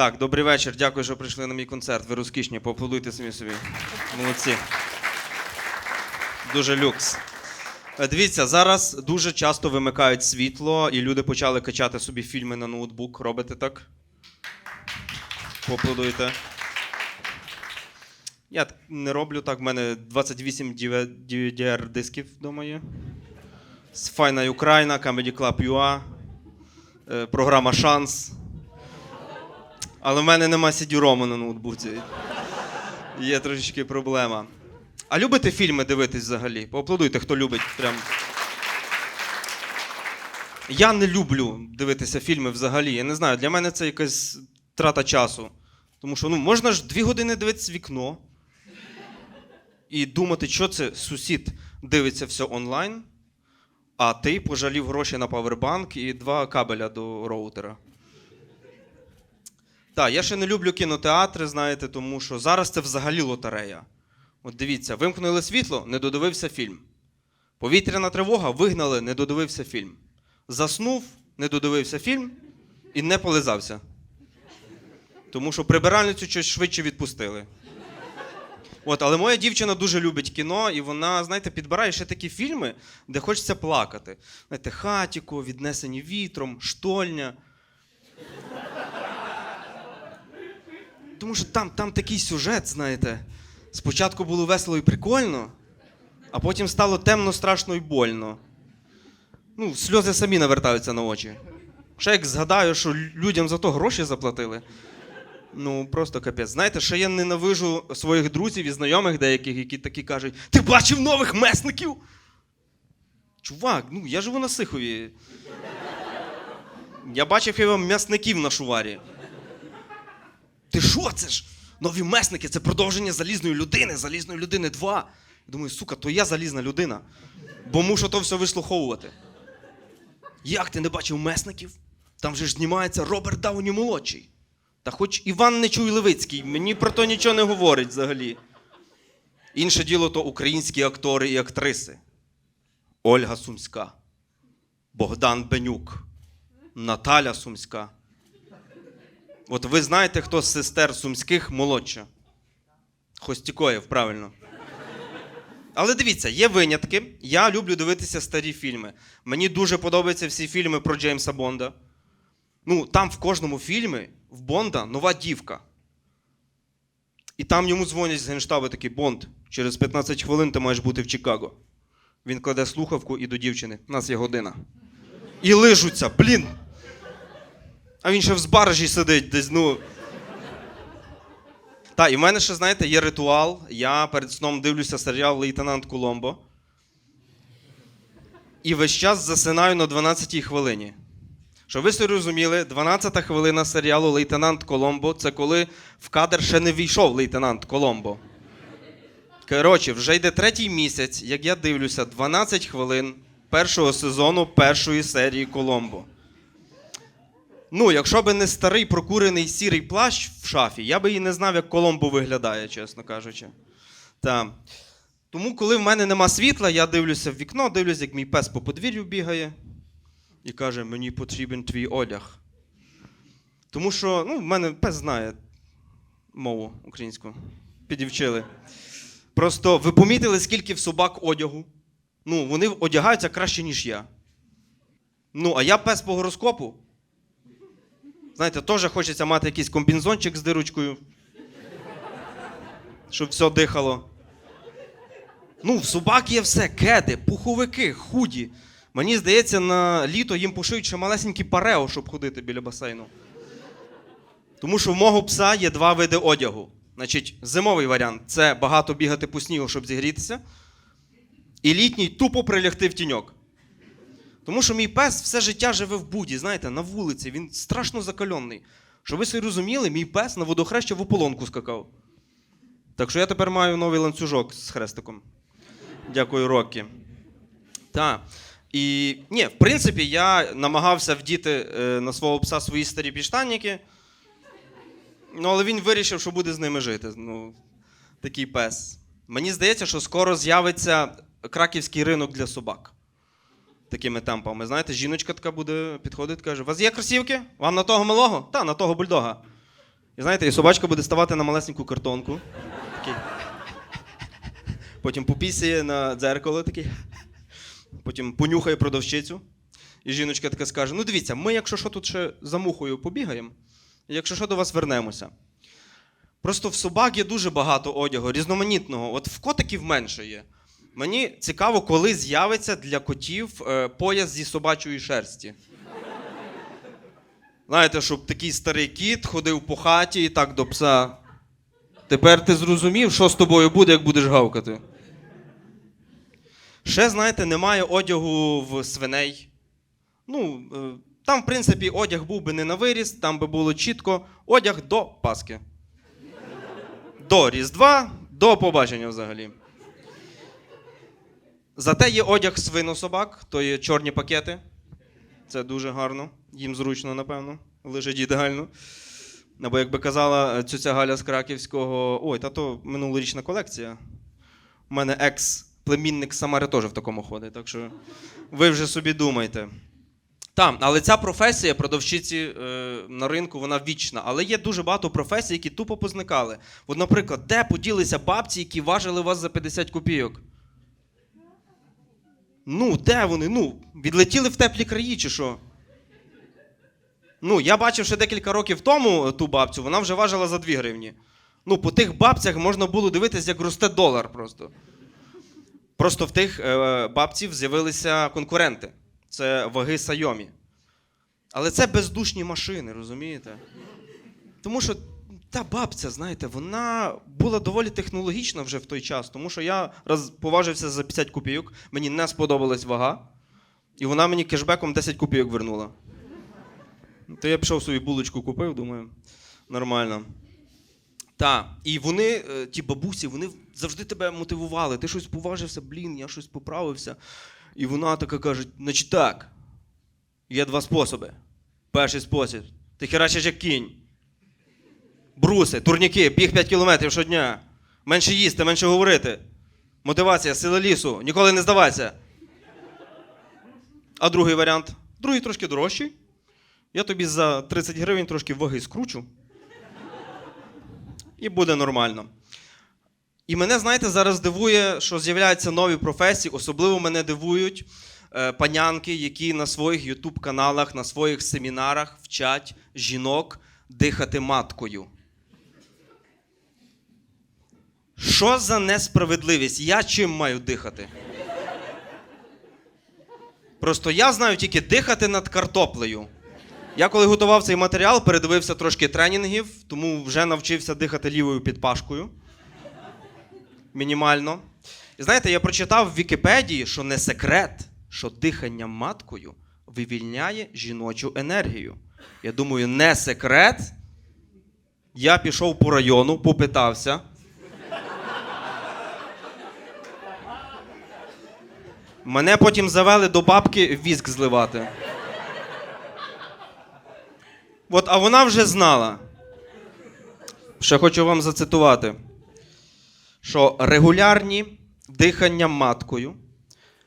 Так, добрий вечір. Дякую, що прийшли на мій концерт. Ви розкішні, поаплодуйте самі собі. Молодці. Дуже люкс. Е, Дивіться, зараз дуже часто вимикають світло, і люди почали качати собі фільми на ноутбук. Робите так? Поаплодуйте. Я не роблю так. В мене 28 dvr дисків вдома є. З Файна Україна, Comedy Club UA, е, програма Шанс. Але в мене нема CD-ROM на ноутбуці. Є трошечки проблема. А любите фільми дивитись взагалі? Поаплодуйте, хто любить. Прям. Я не люблю дивитися фільми взагалі. Я не знаю, для мене це якась трата часу. Тому що ну, можна ж дві години дивитися вікно і думати, що це сусід дивиться все онлайн, а ти пожалів гроші на павербанк і два кабеля до роутера. Так, я ще не люблю кінотеатри, знаєте, тому що зараз це взагалі лотерея. От дивіться, вимкнули світло, не додивився фільм. Повітряна тривога вигнали, не додивився фільм. Заснув, не додивився фільм і не полизався. Тому що прибиральницю щось швидше відпустили. От, але моя дівчина дуже любить кіно, і вона, знаєте, підбирає ще такі фільми, де хочеться плакати. Знаєте, хатіко, віднесені вітром, штольня. Тому що там, там такий сюжет, знаєте. Спочатку було весело і прикольно, а потім стало темно, страшно і больно. Ну, сльози самі навертаються на очі. Ще як згадаю, що людям за то гроші заплатили. Ну, просто капець. Знаєте, що я ненавижу своїх друзів і знайомих деяких, які такі кажуть: Ти бачив нових месників? Чувак, ну я живу на Сихові. Я бачив хіба м'ясників на шуварі. Ти що це ж? Нові месники це продовження залізної людини, залізної людини 2. Думаю, сука, то я залізна людина. Бо мушу то все вислуховувати. Як ти не бачив месників? Там же ж знімається Роберт Дауні молодший. Та хоч Іван Нечуй Левицький, мені про то нічого не говорить взагалі. Інше діло то українські актори і актриси. Ольга Сумська, Богдан Бенюк, Наталя Сумська. От ви знаєте, хто з сестер сумських молодша? Хостікоєв, правильно. Але дивіться, є винятки. Я люблю дивитися старі фільми. Мені дуже подобаються всі фільми про Джеймса Бонда. Ну, там в кожному фільмі в Бонда нова дівка. І там йому дзвонять з генштабу такий Бонд, через 15 хвилин ти маєш бути в Чикаго. Він кладе слухавку і до дівчини. У нас є година. І лижуться, блін. А він ще в збаражі сидить десь, ну. Та, і в мене ще, знаєте, є ритуал. Я перед сном дивлюся серіал Лейтенант Коломбо. І весь час засинаю на 12-й хвилині. Щоб ви собі розуміли, 12-та хвилина серіалу Лейтенант Коломбо це коли в кадр ще не війшов лейтенант Коломбо. Коротше, вже йде третій місяць, як я дивлюся 12 хвилин першого сезону першої серії Коломбо. Ну, якщо би не старий прокурений сірий плащ в шафі, я би і не знав, як Коломбо виглядає, чесно кажучи. Та. Тому, коли в мене нема світла, я дивлюся в вікно, дивлюся, як мій пес по подвір'ю бігає і каже: мені потрібен твій одяг. Тому що ну, в мене пес знає мову українську. Підівчили. Просто ви помітили, скільки в собак одягу? Ну, вони одягаються краще, ніж я. Ну, а я пес по гороскопу. Знаєте, теж хочеться мати якийсь комбінзончик з дирочкою. Щоб все дихало. Ну, в собак є все: кеди, пуховики, худі. Мені здається, на літо їм пошиють ще малесенькі парео, щоб ходити біля басейну. Тому що в мого пса є два види одягу. Значить, зимовий варіант це багато бігати по снігу, щоб зігрітися. І літній тупо прилягти в тіньок. Тому що мій пес все життя живе в буді, знаєте, на вулиці. Він страшно закальонний. Щоб ви собі розуміли, мій пес на водохреща в ополонку скакав. Так що я тепер маю новий ланцюжок з хрестиком. Дякую, Рокі. Так. І ні, в принципі, я намагався вдіти е, на свого пса свої старі піштанники. Ну, але він вирішив, що буде з ними жити. Ну, такий пес. Мені здається, що скоро з'явиться краківський ринок для собак. Такими темпами. Знаєте, жіночка така буде підходить, каже: У вас є кросівки? Вам на того малого? Та, на того бульдога. І знаєте, і собачка буде ставати на малесеньку картонку. Такий. Потім попісяє на дзеркало такий. Потім понюхає продавщицю. І жіночка така скаже: ну дивіться, ми, якщо що, тут ще за мухою побігаємо, якщо що, до вас вернемося. Просто в собак є дуже багато одягу, різноманітного. От в котиків менше є. Мені цікаво, коли з'явиться для котів е, пояс зі собачої шерсті. Знаєте, щоб такий старий кіт ходив по хаті і так до пса. Тепер ти зрозумів, що з тобою буде, як будеш гавкати. Ще, знаєте, немає одягу в свиней. Ну, е, там, в принципі, одяг був би не на виріс, там би було чітко одяг до Паски. До Різдва, до побачення взагалі. Зате є одяг свинособак, то є чорні пакети. Це дуже гарно. Їм зручно, напевно. Лежить ідеально. Або, як би казала цюця Галя з Краківського, ой, та то минулорічна колекція. У мене екс-племінник Самари теж в такому ходить, так що ви вже собі думайте. Так, але ця професія продавщиці е, на ринку, вона вічна. Але є дуже багато професій, які тупо позникали. От, наприклад, де поділися бабці, які важили вас за 50 копійок? Ну, де вони? Ну, відлетіли в теплі краї, чи що? Ну, я бачив ще декілька років тому ту бабцю, вона вже важила за 2 гривні. Ну, по тих бабцях можна було дивитися, як росте долар просто. Просто в тих е, бабців з'явилися конкуренти. Це ваги Сайомі. Але це бездушні машини, розумієте? Тому що та бабця, знаєте, вона була доволі технологічна вже в той час, тому що я раз поважився за 50 копійок, мені не сподобалась вага, і вона мені кешбеком 10 копійок вернула. То я пішов собі булочку купив, думаю, нормально. Так, і вони, е, ті бабусі, вони завжди тебе мотивували. Ти щось поважився, блін, я щось поправився. І вона така каже: значить так, є два способи. Перший спосіб. Ти херачиш як кінь. Бруси, турніки, біг 5 кілометрів щодня. Менше їсти, менше говорити. Мотивація, сила лісу, ніколи не здавайся. А другий варіант. Другий трошки дорожчий. Я тобі за 30 гривень трошки ваги скручу. І буде нормально. І мене, знаєте, зараз дивує, що з'являються нові професії. Особливо мене дивують е, панянки, які на своїх ютуб-каналах, на своїх семінарах вчать жінок дихати маткою. Що за несправедливість? Я чим маю дихати? Просто я знаю тільки дихати над картоплею. Я коли готував цей матеріал, передивився трошки тренінгів, тому вже навчився дихати лівою підпашкою. Мінімально. І знаєте, я прочитав в Вікіпедії, що не секрет, що дихання маткою вивільняє жіночу енергію. Я думаю, не секрет. Я пішов по району, попитався. Мене потім завели до бабки віск зливати. От, а вона вже знала. Ще хочу вам зацитувати, що регулярні дихання маткою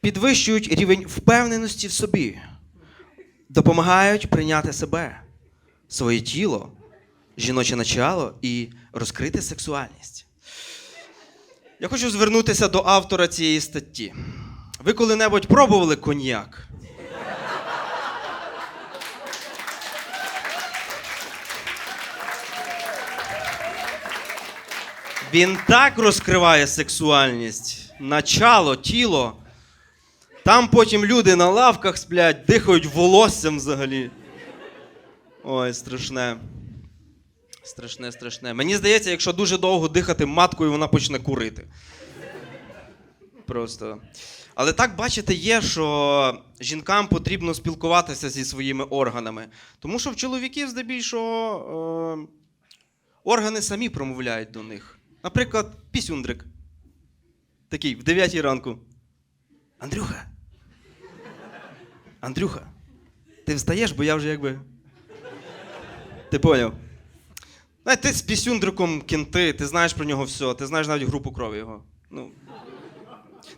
підвищують рівень впевненості в собі, допомагають прийняти себе, своє тіло, жіноче начало і розкрити сексуальність. Я хочу звернутися до автора цієї статті. Ви коли-небудь пробували коньяк? Він так розкриває сексуальність, начало, тіло. Там потім люди на лавках сплять, дихають волоссям взагалі. Ой, страшне. Страшне, страшне. Мені здається, якщо дуже довго дихати маткою, вона почне курити. Просто. Але так, бачите, є, що жінкам потрібно спілкуватися зі своїми органами. Тому що в чоловіків, здебільшого, е, органи самі промовляють до них. Наприклад, пісюндрик. Такий в 9 ранку. Андрюха. Андрюха, ти встаєш, бо я вже якби. Ти поняв? Ти з пісюндриком кінти, ти знаєш про нього все, ти знаєш навіть групу крові його. Ну.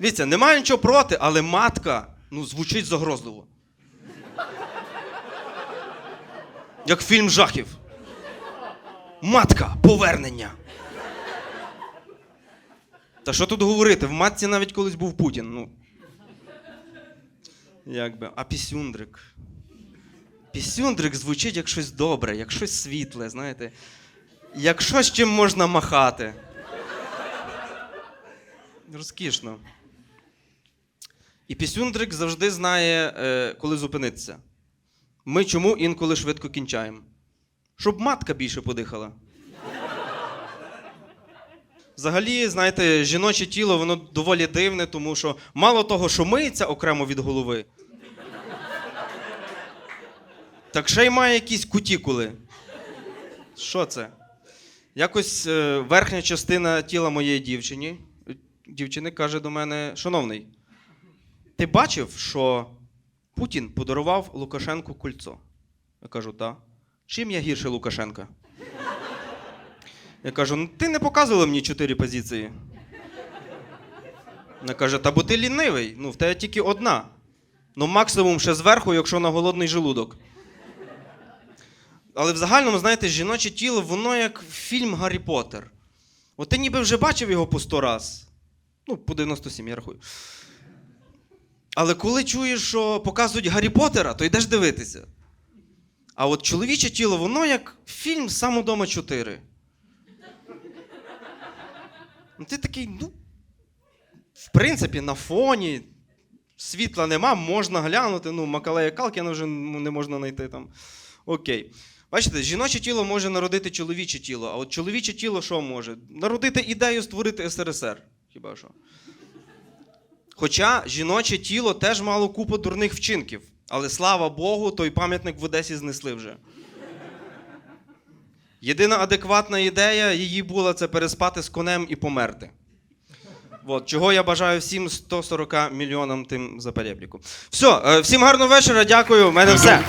Дивіться, немає нічого проти, але матка ну, звучить загрозливо. Як фільм жахів. Матка, повернення. Та що тут говорити? В матці навіть колись був Путін. Ну. Якби. А пісюндрик. Пісюндрик звучить як щось добре, як щось світле, знаєте. Як щось чим можна махати. Розкішно. І пісюндрик завжди знає, е, коли зупинитися. Ми чому інколи швидко кінчаємо? Щоб матка більше подихала. Взагалі, знаєте, жіноче тіло воно доволі дивне, тому що мало того, що миється окремо від голови, так ще й має якісь кутікули. Що це? Якось е, верхня частина тіла моєї дівчині, дівчини каже до мене: Шановний, ти бачив, що Путін подарував Лукашенку кольцо? Я кажу, так. Чим я гірше Лукашенка? Я кажу, ну ти не показувала мені чотири позиції. Вона каже, та бо ти лінивий, ну в тебе тільки одна. Ну, максимум ще зверху, якщо на голодний желудок. Але в загальному, знаєте, жіноче тіло, воно як фільм Гаррі Поттер. От ти ніби вже бачив його по сто раз. Ну, по 97, я рахую. Але коли чуєш, що показують Гаррі Поттера, то йдеш дивитися. А от чоловіче тіло, воно як фільм «Сам удома 4. Ну, ти такий, ну, в принципі, на фоні світла нема, можна глянути. Ну, Макалея Калкіна вже не можна знайти там. Окей. Бачите, жіноче тіло може народити чоловіче тіло, а от чоловіче тіло що може? Народити ідею створити СРСР. Хіба що? Хоча жіноче тіло теж мало купу дурних вчинків. Але слава Богу, той пам'ятник в Одесі знесли вже. Єдина адекватна ідея її була це переспати з конем і померти. От, чого я бажаю всім 140 мільйонам тим за перепліку. Все, всім гарного вечора, дякую. У мене все.